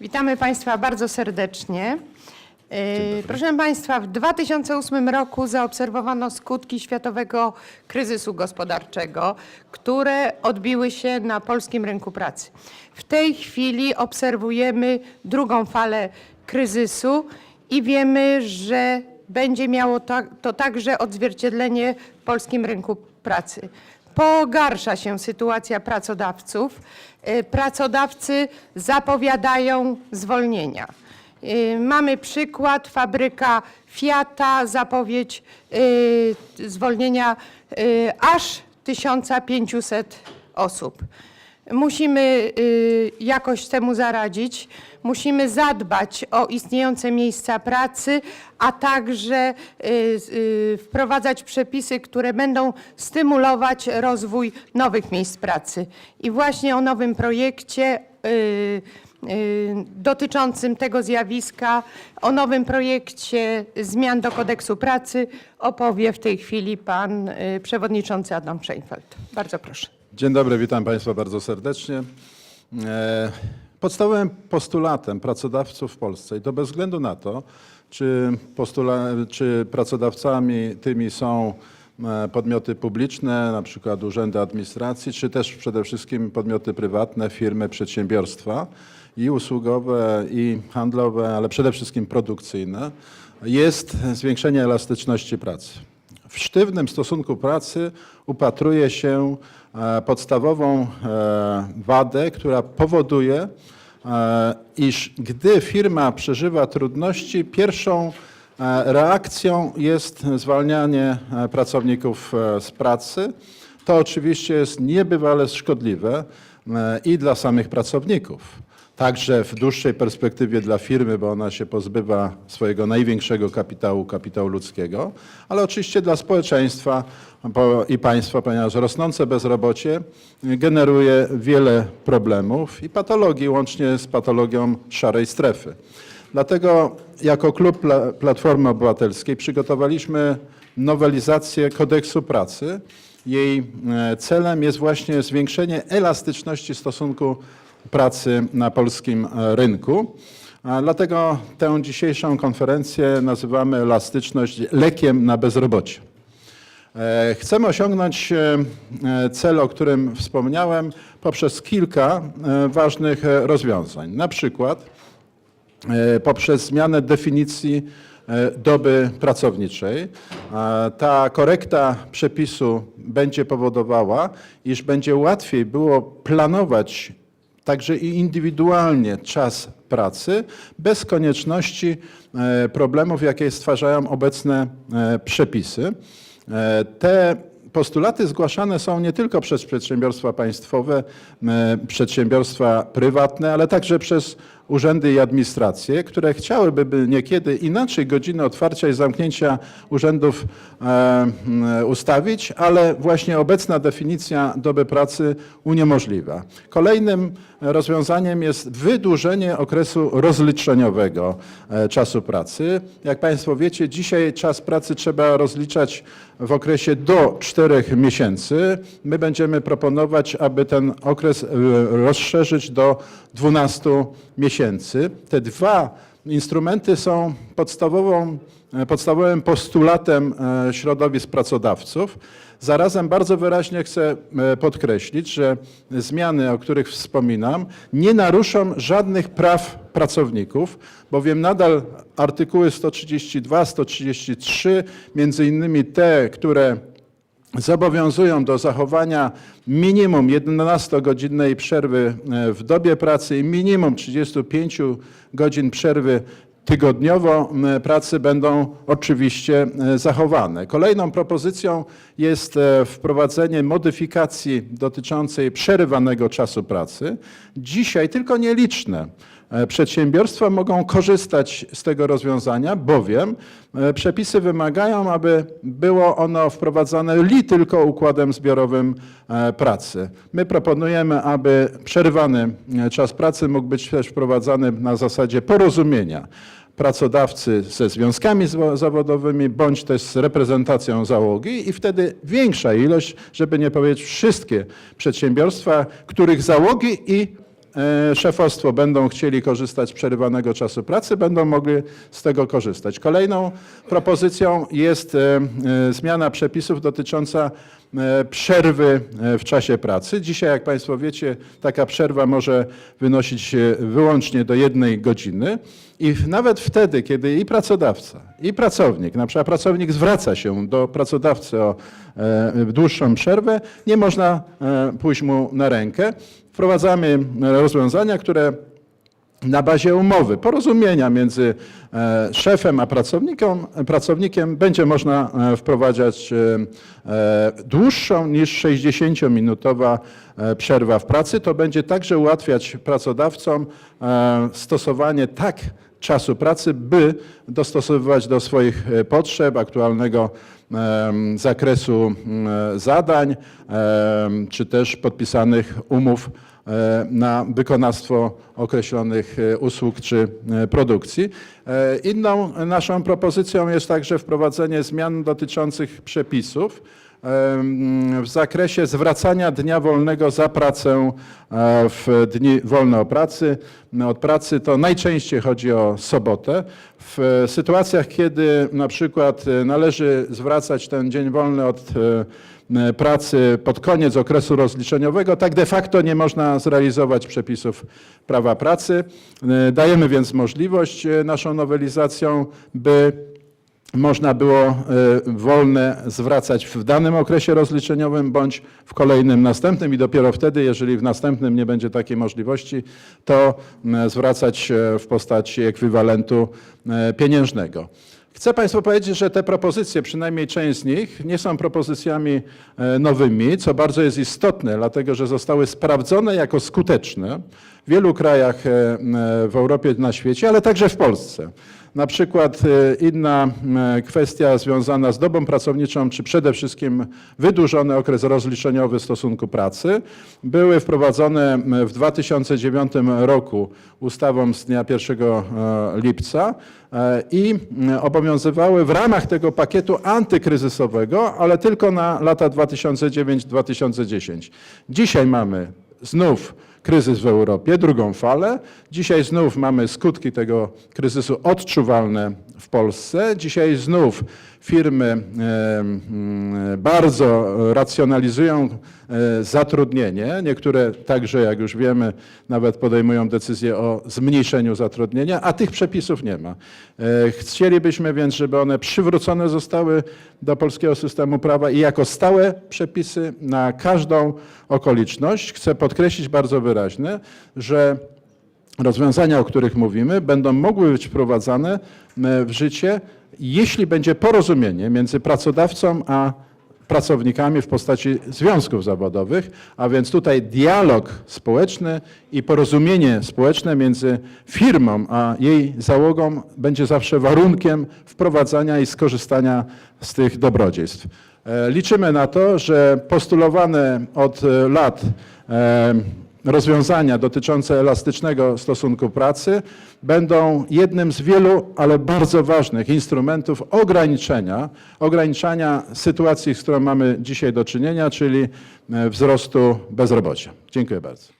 Witamy Państwa bardzo serdecznie. Yy, Proszę Państwa, w 2008 roku zaobserwowano skutki światowego kryzysu gospodarczego, które odbiły się na polskim rynku pracy. W tej chwili obserwujemy drugą falę kryzysu i wiemy, że będzie miało to, to także odzwierciedlenie w polskim rynku pracy. Pogarsza się sytuacja pracodawców. Y, Pracodawcy zapowiadają zwolnienia. Y, Mamy przykład, fabryka Fiata, zapowiedź y, zwolnienia aż 1500 osób. Musimy y, jakoś temu zaradzić. Musimy zadbać o istniejące miejsca pracy, a także y, y, wprowadzać przepisy, które będą stymulować rozwój nowych miejsc pracy. I właśnie o nowym projekcie dotyczącym tego zjawiska, o nowym projekcie zmian do kodeksu pracy opowie w tej chwili pan przewodniczący Adam Szejnfeld. Bardzo proszę. Dzień dobry, witam Państwa bardzo serdecznie. E, Podstawowym postulatem pracodawców w Polsce, i to bez względu na to, czy, postula- czy pracodawcami tymi są e, podmioty publiczne, na przykład urzędy administracji, czy też przede wszystkim podmioty prywatne, firmy, przedsiębiorstwa i usługowe, i handlowe, ale przede wszystkim produkcyjne, jest zwiększenie elastyczności pracy. W sztywnym stosunku pracy upatruje się e, podstawową e, wadę, która powoduje, e, iż gdy firma przeżywa trudności, pierwszą reakcją jest zwalnianie pracowników z pracy. To oczywiście jest niebywale szkodliwe i dla samych pracowników. Także w dłuższej perspektywie dla firmy, bo ona się pozbywa swojego największego kapitału, kapitału ludzkiego, ale oczywiście dla społeczeństwa i państwa, ponieważ rosnące bezrobocie generuje wiele problemów i patologii, łącznie z patologią szarej strefy. Dlatego jako klub Pla- Platformy Obywatelskiej przygotowaliśmy nowelizację kodeksu pracy. Jej e, celem jest właśnie zwiększenie elastyczności stosunku pracy na polskim e, rynku. Dlatego tę dzisiejszą konferencję nazywamy elastyczność lekiem na bezrobocie. E, Chcemy osiągnąć e, cel, o którym wspomniałem, poprzez kilka ważnych rozwiązań. Na przykład poprzez zmianę definicji doby pracowniczej. Ta korekta przepisu będzie powodowała, iż będzie łatwiej było planować także i indywidualnie czas pracy, bez konieczności e, problemów, jakie stwarzają obecne e, przepisy. E, Te postulaty zgłaszane są nie tylko przez przedsiębiorstwa państwowe, przedsiębiorstwa prywatne, ale także przez urzędy i administracje, które chciałyby by niekiedy inaczej godziny otwarcia i zamknięcia urzędów e, ustawić, ale właśnie obecna definicja doby pracy uniemożliwia. Kolejnym rozwiązaniem jest wydłużenie okresu rozliczeniowego e, czasu pracy. Jak Państwo wiecie, dzisiaj czas pracy trzeba rozliczać w okresie do 4 miesięcy. My będziemy proponować, aby ten okres e, rozszerzyć do 12 miesięcy. Te dwa instrumenty są podstawową, e, podstawowym postulatem e, środowisk pracodawców. Zarazem bardzo wyraźnie chcę e, podkreślić, że zmiany, o których wspominam, nie naruszą żadnych praw pracowników, bowiem nadal artykuły 132, 133, między innymi te, które zobowiązują do zachowania minimum 11-godzinnej przerwy e, w dobie pracy i minimum 35 godzin przerwy tygodniowo pracy będą oczywiście e, zachowane. Kolejną propozycją jest e, wprowadzenie modyfikacji dotyczącej przerywanego czasu pracy. Dzisiaj tylko nieliczne Przedsiębiorstwa mogą korzystać z tego rozwiązania, bowiem e, przepisy wymagają, aby było ono wprowadzane li tylko układem zbiorowym e, pracy. My proponujemy, aby przerwany e, czas pracy mógł być też wprowadzany na zasadzie porozumienia pracodawcy ze związkami zawodowymi, bądź też z reprezentacją załogi i wtedy większa ilość, żeby nie powiedzieć wszystkie przedsiębiorstwa, których załogi i e, szefostwo będą chcieli korzystać z przerywanego czasu pracy, będą mogli z tego korzystać. Kolejną propozycją jest e, e, zmiana przepisów dotycząca e, przerwy e, w czasie pracy. Dzisiaj, jak Państwo wiecie, taka przerwa może wynosić e, wyłącznie do jednej godziny i nawet wtedy, kiedy i pracodawca, i pracownik, na przykład pracownik zwraca się do pracodawcy o e, dłuższą przerwę, nie można e, pójść mu na rękę. Wprowadzamy rozwiązania, które na bazie umowy, porozumienia między e, szefem a pracownikiem, pracownikiem będzie można wprowadzać dłuższą niż 60-minutowa e, przerwa w pracy. To będzie także ułatwiać pracodawcom stosowanie tak czasu pracy, by dostosowywać do swoich e, potrzeb, aktualnego zakresu mm, zadań, czy też podpisanych umów e, na wykonawstwo określonych e, usług czy e, produkcji. E, Inną naszą propozycją jest także wprowadzenie zmian dotyczących przepisów w zakresie zwracania dnia wolnego za pracę e, w dni wolne o pracy, no, od pracy. To najczęściej chodzi o sobotę. W sytuacjach, kiedy na przykład e, należy zwracać ten dzień wolny od e, pracy pod koniec okresu rozliczeniowego, tak de facto nie można zrealizować przepisów prawa pracy. Dajemy więc możliwość naszą nowelizacją, by można było e, wolne zwracać w danym okresie rozliczeniowym bądź w kolejnym następnym i dopiero wtedy, jeżeli w następnym nie będzie takiej możliwości, to zwracać w postaci ekwiwalentu e, pieniężnego. Chcę Państwu powiedzieć, że te propozycje, przynajmniej część z nich, nie są propozycjami e, nowymi, co bardzo jest istotne, dlatego że zostały sprawdzone jako skuteczne w wielu krajach w Europie, na świecie, ale także w Polsce. Na przykład e, inna kwestia związana z dobą pracowniczą, czy przede wszystkim wydłużony okres rozliczeniowy stosunku pracy, były wprowadzone w 2009 roku ustawą z dnia 1 e, lipca e, i obowiązywały w ramach tego pakietu antykryzysowego, ale tylko na lata 2009-2010. Dzisiaj mamy znów kryzys w Europie, drugą falę. Dzisiaj znów mamy skutki tego kryzysu odczuwalne w Polsce. Dzisiaj znów firmy e, mm, bardzo racjonalizują e, zatrudnienie. Niektóre także, jak już wiemy, nawet podejmują decyzję o zmniejszeniu zatrudnienia, a tych przepisów nie ma. E, Chcielibyśmy więc, żeby one przywrócone zostały do polskiego systemu prawa i jako stałe przepisy na każdą okoliczność. Chcę podkreślić bardzo wyraźnie, że rozwiązania, o których mówimy, będą mogły być wprowadzane m, w życie, jeśli będzie porozumienie między pracodawcą a pracownikami w postaci związków zawodowych, a więc tutaj dialog społeczny i porozumienie społeczne między firmą a jej załogą będzie zawsze warunkiem wprowadzania i skorzystania z tych dobrodziejstw. E, Liczymy na to, że postulowane od e, lat e, rozwiązania dotyczące elastycznego stosunku pracy będą jednym z wielu, ale bardzo ważnych instrumentów ograniczenia, ograniczania sytuacji, z którą mamy dzisiaj do czynienia, czyli e, wzrostu bezrobocia. Dziękuję bardzo.